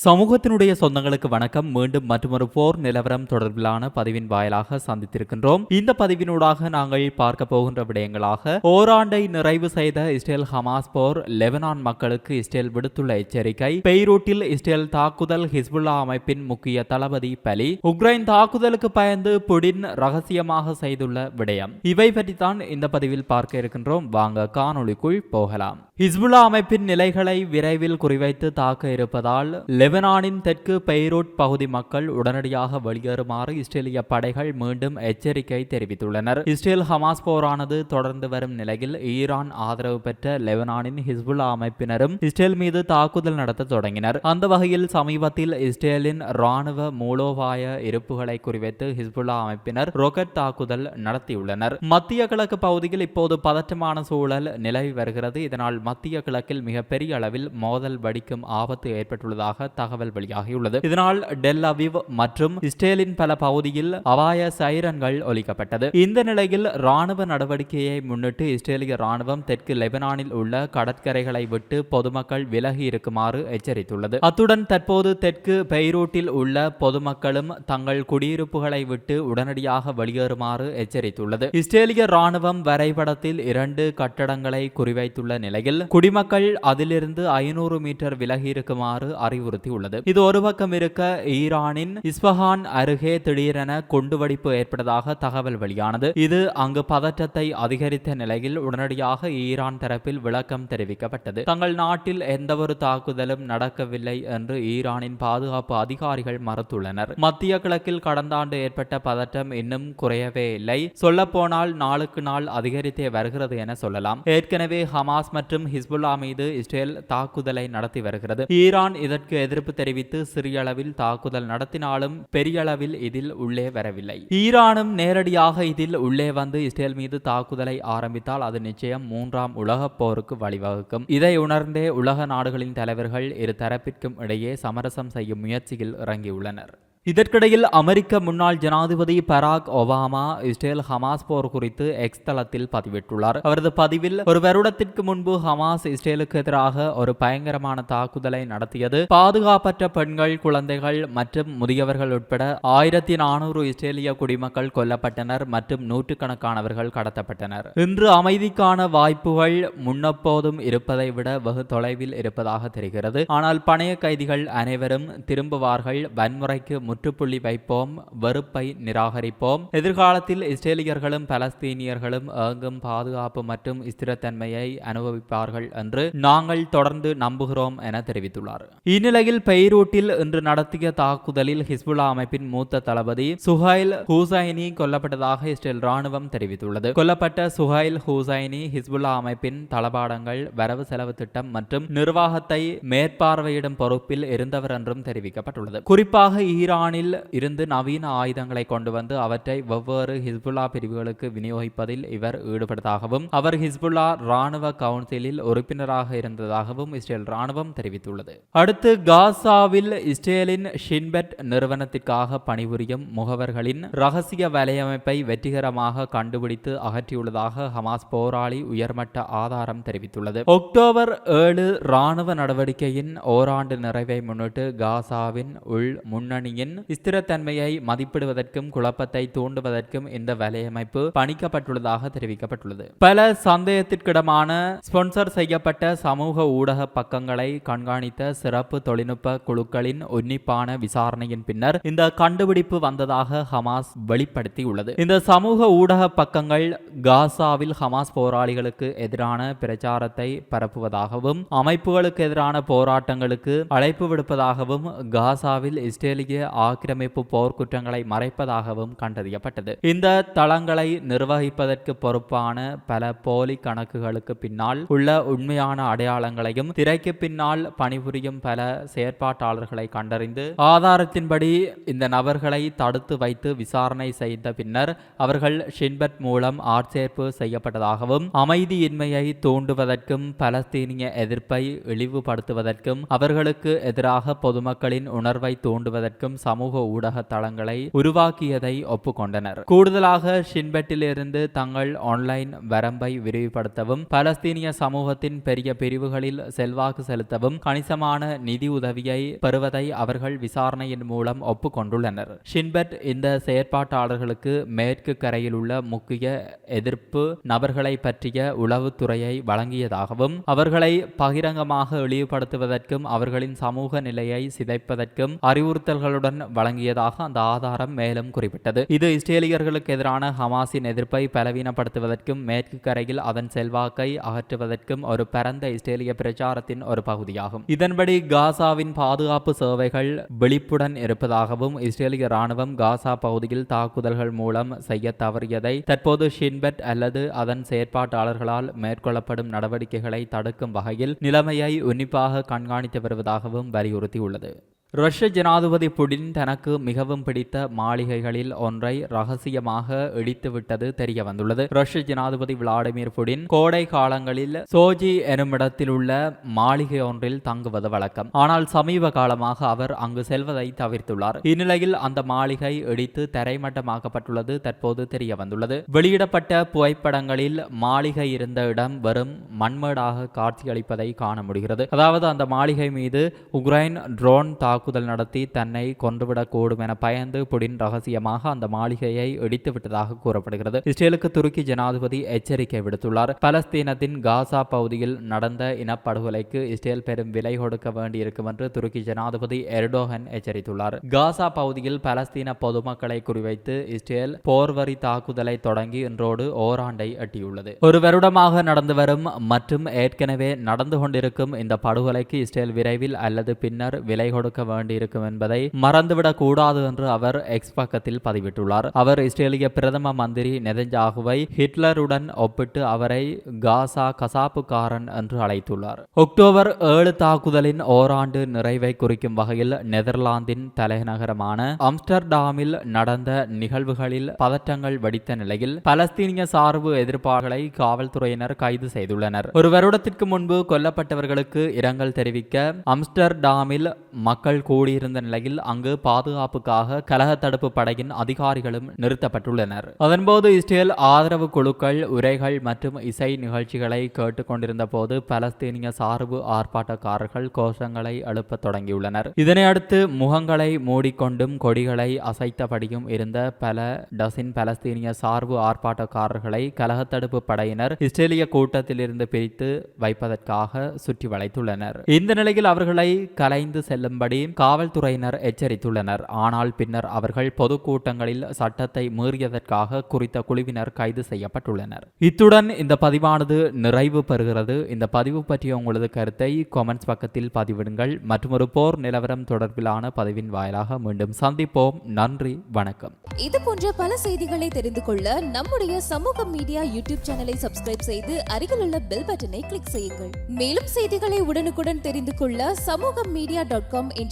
சமூகத்தினுடைய சொந்தங்களுக்கு வணக்கம். மீண்டும் மற்றொரு போர் நிலவரம் தொடர்பிலான பதிவின் வாயிலாக சந்தித்திருக்கின்றோம். இந்த பதிவினூடாக நாங்கள் பார்க்க போகின்ற விடயங்களாக ஓராண்டை நிறைவு செய்த இஸ்ரேல் ஹமாஸ் போர் லெபனான் மக்களுக்கு இஸ்ரேல் விடுத்துள்ள எச்சரிக்கை பெய்ரூட்டில் இஸ்ரேல் தாக்குதல் ஹிஸ்புல்லா அமைப்பின் முக்கிய தளபதி பலி உக்ரைன் தாக்குதலுக்கு பயந்து புடின் ரகசியமாக செய்துள்ள விடயம். இவை பற்றித்தான் இந்த பதிவில் பார்க்க இருக்கின்றோம். வாங்க காணொளிக்குள் போகலாம். ஹிஸ்புல்லா அமைப்பின் நிலைகளை விரைவில் குறிவைத்து தாக்க இருப்பதால் லெபனானின் தெற்கு பெய்ரூட் பகுதி மக்கள் உடனடியாக வெளியேறுமாறு இஸ்ரேலிய படைகள் மீண்டும் எச்சரிக்கை தெரிவித்துள்ளனர். இஸ்ரேல் ஹமாஸ் போரானது தொடர்ந்து வரும் நிலையில் ஈரான் ஆதரவு பெற்ற லெபனானின் ஹிஸ்புல்லா அமைப்பினரும் இஸ்ரேல் மீது தாக்குதல் நடத்த தொடங்கினர். அந்த வகையில் சமீபத்தில் இஸ்ரேலின் ராணுவ மூலோபாய இருப்புகளை குறிவைத்து ஹிஸ்புல்லா அமைப்பினர் ராக்கெட் தாக்குதல் நடத்தியுள்ளனர். மத்திய கிழக்கு பகுதியில் இப்போது பதற்றமான சூழல் நிலவி வருகிறது. இதனால் மத்திய கிழக்கில் மிகப்பெரிய அளவில் மோதல் வடிக்கும் ஆபத்து ஏற்பட்டுள்ளதாக தகவல் வெளியாகியுள்ளது. இதனால் டெல் அவிவ் மற்றும் இஸ்ரேலின் பல பகுதியில் அபாய சைரன்கள் ஒலிக்கப்பட்டது. இந்த நிலையில் ராணுவ நடவடிக்கையை முன்னிட்டு இஸ்ரேலிய ராணுவம் தெற்கு லெபனானில் உள்ள கடற்கரைகளை விட்டு பொதுமக்கள் விலகி இருக்குமாறு எச்சரித்துள்ளது. அத்துடன் தற்போது தெற்கு பெய்ரூட்டில் உள்ள பொதுமக்களும் தங்கள் குடியிருப்புகளை விட்டு உடனடியாக வெளியேறுமாறு எச்சரித்துள்ளது. இஸ்ரேலிய ராணுவம் வரைபடத்தில் இரண்டு கட்டடங்களை குறிவைத்துள்ள நிலையில் நிலையில் குடிமக்கள் அதிலிருந்து ஐநூறு மீட்டர் விலகி இருக்குமாறு அறிவுறுத்தியுள்ளது. இது ஒரு பக்கம் இருக்க ஈரானின் இஸ்பஹான் அருகே திடீரென குண்டுவெடிப்பு ஏற்பட்டதாக தகவல் வெளியானது. இது அங்கு பதற்றத்தை அதிகரித்த நிலையில் உடனடியாக ஈரான் தரப்பில் விளக்கம் தெரிவிக்கப்பட்டது. தங்கள் நாட்டில் எந்தவொரு தாக்குதலும் நடக்கவில்லை என்று ஈரானின் பாதுகாப்பு அதிகாரிகள் மறுத்துள்ளனர். மத்திய கிழக்கில் கடந்த ஆண்டு ஏற்பட்ட பதற்றம் இன்னும் குறையவே இல்லை. சொல்லப்போனால் நாளுக்கு நாள் அதிகரித்தே வருகிறது என சொல்லலாம். ஏற்கனவே ஹமாஸ் மற்றும் ஹிஸ்புல்லா மீது இஸ்ரேல் தாக்குதலை நடத்தி வருகிறது. ஈரான் இதற்கு எதிர்ப்பு தெரிவித்து சிறிய அளவில் தாக்குதல் நடத்தினாலும் பெரிய அளவில் இதில் உள்ளே வரவில்லை. ஈரானும் நேரடியாக இதில் உள்ளே வந்து இஸ்ரேல் மீது தாக்குதலை ஆரம்பித்தால் அது நிச்சயம் மூன்றாம் உலகப் போருக்கு வழிவகுக்கும். இதை உணர்ந்தே உலக நாடுகளின் தலைவர்கள் இரு தரப்பிற்கும் இடையே சமரசம் செய்யும் முயற்சியில் இறங்கியுள்ளனர். இதற்கிடையில் அமெரிக்க முன்னாள் ஜனாதிபதி பராக் ஒபாமா இஸ்ரேல் ஹமாஸ் போர் குறித்து எக்ஸ் தளத்தில் பதிவிட்டுள்ளார். அவரது பதிவில் ஒரு வருடத்திற்கு முன்பு ஹமாஸ் இஸ்ரேலுக்கு எதிராக ஒரு பயங்கரமான தாக்குதலை நடத்தியது. பாதுகாப்பற்ற பெண்கள் குழந்தைகள் மற்றும் முதியவர்கள் உட்பட ஆயிரத்தி நானூறு இஸ்ரேலிய குடிமக்கள் கொல்லப்பட்டனர் மற்றும் நூற்றுக்கணக்கானவர்கள் கடத்தப்பட்டனர். இன்று அமைதிக்கான வாய்ப்புகள் முன்னப்போதும் இருப்பதை விட வெகு தொலைவில் இருப்பதாக தெரிகிறது. ஆனால் பணைய கைதிகள் அனைவரும் திரும்புவார்கள். வன்முறைக்கு முற்றுப்புள்ளி வைப்போம் வெறுப்பை நிராகரிப்போம். எதிர்காலத்தில் இஸ்ரேலியர்களும் பலஸ்தீனியர்களும் ஏங்கும் பாதுகாப்பு மற்றும் ஸ்திரத்தன்மையை அனுபவிப்பார்கள் என்று நாங்கள் தொடர்ந்து நம்புகிறோம் என தெரிவித்துள்ளார். இந்நிலையில் பெய்ரூட்டில் இன்று நடத்திய தாக்குதலில் ஹிஸ்புல்லா அமைப்பின் மூத்த தளபதி சுஹைல் ஹூசைனி கொல்லப்பட்டதாக இஸ்ரேல் ராணுவம் தெரிவித்துள்ளது. கொல்லப்பட்ட சுஹைல் ஹூசைனி ஹிஸ்புல்லா அமைப்பின் தளபாடங்கள் வரவு செலவு திட்டம் மற்றும் நிர்வாகத்தை மேற்பார்வையிடும் பொறுப்பில் இருந்தவர் என்றும் தெரிவிக்கப்பட்டுள்ளது. குறிப்பாக ஈரான் ஈரானில் இருந்து நவீன ஆயுதங்களை கொண்டு வந்து அவற்றை வெவ்வேறு ஹிஸ்புல்லா பிரிவுகளுக்கு விநியோகிப்பதில் இவர் ஈடுபட்டதாகவும் அவர் ஹிஸ்புல்லா ராணுவ கவுன்சிலில் உறுப்பினராக இருந்ததாகவும் இஸ்ரேல் ராணுவம் தெரிவித்துள்ளது. அடுத்து காசாவில் இஸ்ரேலின் ஷின்பெட் நிறுவனத்திற்காக பணிபுரியும் முகவர்களின் ரகசிய வலையமைப்பை வெற்றிகரமாக கண்டுபிடித்து அகற்றியுள்ளதாக ஹமாஸ் போராளி உயர்மட்ட ஆதாரம் தெரிவித்துள்ளது. அக்டோபர் ஏழு ராணுவ நடவடிக்கையின் ஓராண்டு நிறைவை முன்னிட்டு காசாவின் உள் முன்னணியின் ஸ்திரத்தன்மையை மதிப்பிடுவதற்கும் குழப்பத்தை தூண்டுவதற்கும் இந்த வலையமைப்பு பணிக்கப்பட்டுள்ளதாக தெரிவிக்கப்பட்டுள்ளது. பல சந்தேகத்திற்கிடமான ஸ்பான்சர் செய்யப்பட்ட சமூக ஊடக பக்கங்களை கண்காணித்த சிறப்பு தொழில்நுட்ப குழுக்களின் உன்னிப்பான விசாரணையின் பின்னர் இந்த கண்டுபிடிப்பு வந்ததாக ஹமாஸ் வெளிப்படுத்தியுள்ளது. இந்த சமூக ஊடக பக்கங்கள் காசாவில் ஹமாஸ் போராளிகளுக்கு எதிரான பிரச்சாரத்தை பரப்புவதாகவும் அமைப்புகளுக்கு எதிரான போராட்டங்களுக்கு அழைப்பு விடுப்பதாகவும் காசாவில் இஸ்ரேலிய ஆக்கிரமிப்பு போர்க்குற்றங்களை மறைப்பதாகவும் கண்டறியப்பட்டது. இந்த தளங்களை நிர்வகிப்பதற்கு பொறுப்பான பல போலி கணக்குகளுக்கு பின்னால் உள்ள உண்மையான அடையாளங்களையும் திரைக்கு பின்னால் பணிபுரியும் பல செயற்பாட்டாளர்களை கண்டறிந்து ஆதாரத்தின்படி இந்த நபர்களை தடுத்து வைத்து விசாரணை செய்த பின்னர் அவர்கள் ஷின்பட் மூலம் ஆட்சேர்ப்பு செய்யப்பட்டதாகவும் அமைதியின்மையை தூண்டுவதற்கும் பலஸ்தீனிய எதிர்ப்பை இழிவுபடுத்துவதற்கும் அவர்களுக்கு எதிராக பொதுமக்களின் உணர்வை தூண்டுவதற்கும் சமூக ஊடக தளங்களை உருவாக்கியதை ஒப்புக்கொண்டனர். கூடுதலாக ஷின்பெட்டிலிருந்து தங்கள் ஆன்லைன் வரம்பை விரிவுபடுத்தவும் பலஸ்தீனிய சமூகத்தின் பெரிய பிரிவுகளில் செல்வாக்கு செலுத்தவும் கணிசமான நிதி உதவியை பெறுவதை அவர்கள் விசாரணையின் மூலம் ஒப்புக்கொண்டுள்ளனர். ஷின்பெட் இந்த செயற்பாட்டாளர்களுக்கு மேற்கு கரையில் உள்ள முக்கிய எதிர்ப்பு நபர்களை பற்றிய உளவுத்துறையை வழங்கியதாகவும் அவர்களை பகிரங்கமாக இழிவுபடுத்துவதற்கும் அவர்களின் சமூக நிலையை சிதைப்பதற்கும் அறிவுறுத்தல்களுடன் வழங்கியதாக அந்த ஆதாரம் மேலும் குறிப்பிட்டது. இது இஸ்ரேலியர்களுக்கு எதிரான ஹமாஸின் எதிர்ப்பை பலவீனப்படுத்துவதற்கும் மேற்கு கரையில் அதன் செல்வாக்கை அகற்றுவதற்கும் ஒரு பரந்த இஸ்ரேலிய பிரச்சாரத்தின் ஒரு பகுதியாகும். இதன்படி காசாவின் பாதுகாப்பு சேவைகள் விழிப்புடன் இருப்பதாகவும் இஸ்ரேலிய ராணுவம் காசா பகுதியில் தாக்குதல்கள் மூலம் செய்ய தவறியதை தற்போது ஷின்பெட் அல்லது அதன் செயற்பாட்டாளர்களால் மேற்கொள்ளப்படும் நடவடிக்கைகளை தடுக்கும் வகையில் நிலைமையை உன்னிப்பாக கண்காணித்து வருவதாகவும் வலியுறுத்தியுள்ளது. ரஷ்ய ஜனாதிபதி புடின் தனக்கு மிகவும் பிடித்த மாளிகைகளில் ஒன்றை ரகசியமாக இடித்துவிட்டது தெரிய வந்துள்ளது ரஷ்ய ஜனாதிபதி விளாடிமிர் புடின் கோடை காலங்களில் சோஜி எனுமிடத்தில் உள்ள மாளிகை ஒன்றில் தங்குவது வழக்கம். ஆனால் சமீப காலமாக அவர் அங்கு செல்வதை தவிர்த்துள்ளார். இந்நிலையில் அந்த மாளிகை இடித்து தரைமட்டமாக்கப்பட்டுள்ளது தற்போது தெரிய வந்துள்ளது வெளியிடப்பட்ட புகைப்படங்களில் மாளிகை இருந்த இடம் வெறும் மண்மேடாக காட்சியளிப்பதை காண முடிகிறது. அதாவது அந்த மாளிகை மீது உக்ரைன் ட்ரோன் தாக்குதல் நடத்தி தன்னை கொன்றுவிடக்கூடும் என பயந்து புடின் ரகசியமாக அந்த மாளிகையை இடித்து விட்டதாக கூறப்படுகிறது. இஸ்ரேலுக்கு துருக்கி ஜனாதிபதி எச்சரிக்கை விடுத்துள்ளார். பலஸ்தீனத்தின் காசா பகுதியில் நடந்த இனப்படுகொலைக்கு இஸ்ரேல் பெரும் விலை கொடுக்க வேண்டியிருக்கும் என்று துருக்கி ஜனாதிபதி எர்டோகன் எச்சரித்துள்ளார். காசா பகுதியில் பலஸ்தீன பொதுமக்களை குறிவைத்து இஸ்ரேல் போர்வரி தாக்குதலை தொடங்கி இன்றோடு ஓராண்டை எட்டியுள்ளது. ஒரு வருடமாக நடந்து வரும் மற்றும் ஏற்கனவே நடந்து கொண்டிருக்கும் இந்த படுகொலைக்கு இஸ்ரேல் விரைவில் அல்லது பின்னர் விலை கொடுக்க வேண்டியிருக்கும் என்பதை மறந்துவிடக் கூடாது என்று அவர் எக்ஸ் பக்கத்தில் பதிவிட்டுள்ளார். அவர் இஸ்ரேலிய பிரதம மந்திரி நெதஞ்சாகுவை ஹிட்லருடன் ஒப்பிட்டு அவரை காசா கசாப்புக்காரன் என்று அழைத்துள்ளார். அக்டோபர் ஏழு தாக்குதலின் ஓராண்டு நிறைவை குறிக்கும் வகையில் நெதர்லாந்தின் தலைநகரமான அம்ஸ்டர்டாமில் நடந்த நிகழ்வுகளில் பதற்றங்கள் வெடித்த நிலையில் பலஸ்தீனிய சார்பு எதிர்ப்பாளர்களை காவல்துறையினர் கைது செய்துள்ளனர். ஒரு வருடத்திற்கு முன்பு கொல்லப்பட்டவர்களுக்கு இரங்கல் தெரிவிக்க அம்ஸ்டர்டாமில் மக்கள் கூடியிருந்த நிலையில் அங்கு பாதுகாப்புக்காக கலக தடுப்பு படையின் அதிகாரிகளும் நிறுத்தப்பட்டுள்ளனர். அதன்போது இஸ்ரேல் ஆதரவு குழுக்கள் உரைகள் மற்றும் இசை நிகழ்ச்சிகளை கேட்டுக்கொண்டிருந்த போது பலஸ்தீனிய சார்பு ஆர்ப்பாட்டக்காரர்கள் கோஷங்களை எழுப்ப தொடங்கியுள்ளனர். இதனையடுத்து முகங்களை மூடிக்கொண்டும் கொடிகளை அசைத்தபடியும் இருந்த பல டசின் பலஸ்தீனிய சார்பு ஆர்ப்பாட்டக்காரர்களை கலகத்தடுப்பு படையினர் இஸ்ரேலிய கூட்டத்திலிருந்து பிரித்து வைப்பதற்காக சுற்றி வளைத்துள்ளனர் இந்த நிலையில் அவர்களை கலைந்து செல்லும்படி காவல்துறையினர் எச்சரித்துள்ளனர். ஆனால் பின்னர் அவர்கள் பொதுக்கூட்டங்களில் சட்டத்தை மீறியதற்காக குறித்த குழுவினர் கைது செய்யப்பட்டுள்ளனர். இத்துடன் இந்த பதிவானது நிறைவு பெறுகிறது. இந்த பதிவு பற்றிய உங்களது கருத்தை கொமெண்ட்ஸ் பக்கத்தில் பதிவிடுங்கள். மற்றும் ஒரு போர் நிலவரம் தொடர்பிலான பதிவின் வாயிலாக மீண்டும் சந்திப்போம். நன்றி வணக்கம். இது போன்ற பல செய்திகளை தெரிந்து கொள்ள நம்முடைய சமூக மீடியா யூடியூப் சேனலை சப்ஸ்கிரைப் செய்து அருகில் உள்ள பெல் பட்டனை கிளிக் செய்யுங்கள். மேலும் செய்திகளை உடனுக்குடன் தெரிந்து கொள்ள சமூக மீடியா டாட் காம் என்ற